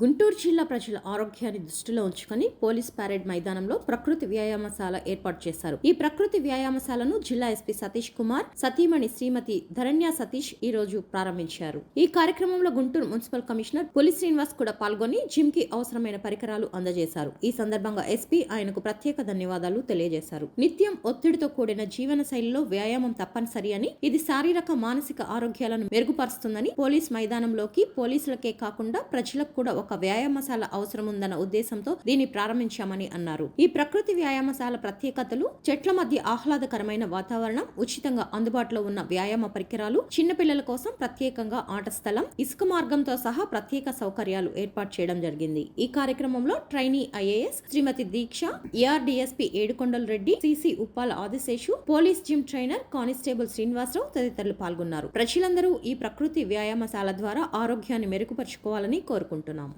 గుంటూరు జిల్లా ప్రజల ఆరోగ్యాన్ని దృష్టిలో ఉంచుకొని పోలీస్ పరేడ్ మైదానంలో ప్రకృతి వ్యాయామశాల ఏర్పాటు చేశారు. ఈ ప్రకృతి వ్యాయామశాలను జిల్లా ఎస్పీ సతీష్ కుమార్ సతీమణి శ్రీమతి ధరణ్య సతీష్ ఈ రోజు ప్రారంభించారు. ఈ కార్యక్రమంలో గుంటూరు మున్సిపల్ కమిషనర్ పులి శ్రీనివాస్ కూడా పాల్గొని జిమ్కి అవసరమైన పరికరాలు అందజేశారు. ఈ సందర్భంగా ఎస్పీ ఆయనకు ప్రత్యేక ధన్యవాదాలు తెలియజేశారు. నిత్యం ఒత్తిడితో కూడిన జీవన శైలిలో వ్యాయామం తప్పనిసరి అని ఇది శారీరక మానసిక ఆరోగ్యాలను మెరుగుపరుస్తుందని పోలీస్ మైదానంలోకి పోలీసులకే కాకుండా ప్రజలకు కూడా ఒక ఒక వ్యాయామశాల అవసరం ఉందన్న ఉద్దేశంతో దీన్ని ప్రారంభించామని అన్నారు. ఈ ప్రకృతి వ్యాయామశాల ప్రత్యేకతలు చెట్ల మధ్య ఆహ్లాదకరమైన వాతావరణం ఉచితంగా అందుబాటులో ఉన్న వ్యాయామ పరికరాలు చిన్నపిల్లల కోసం ప్రత్యేకంగా ఆట స్థలం ఇసుక మార్గంతో సహా ప్రత్యేక సౌకర్యాలు ఏర్పాటు చేయడం జరిగింది. ఈ కార్యక్రమంలో trainee IAS Shrimati Deeksha ARDSP Edukondala Reddy CC Uppala Adiseshu police gym trainer constable Srinivasarao తదితరులు పాల్గొన్నారు. ప్రజలందరూ ఈ ప్రకృతి వ్యాయామశాల ద్వారా ఆరోగ్యాన్ని మెరుగుపరుచుకోవాలని కోరుకుంటున్నాం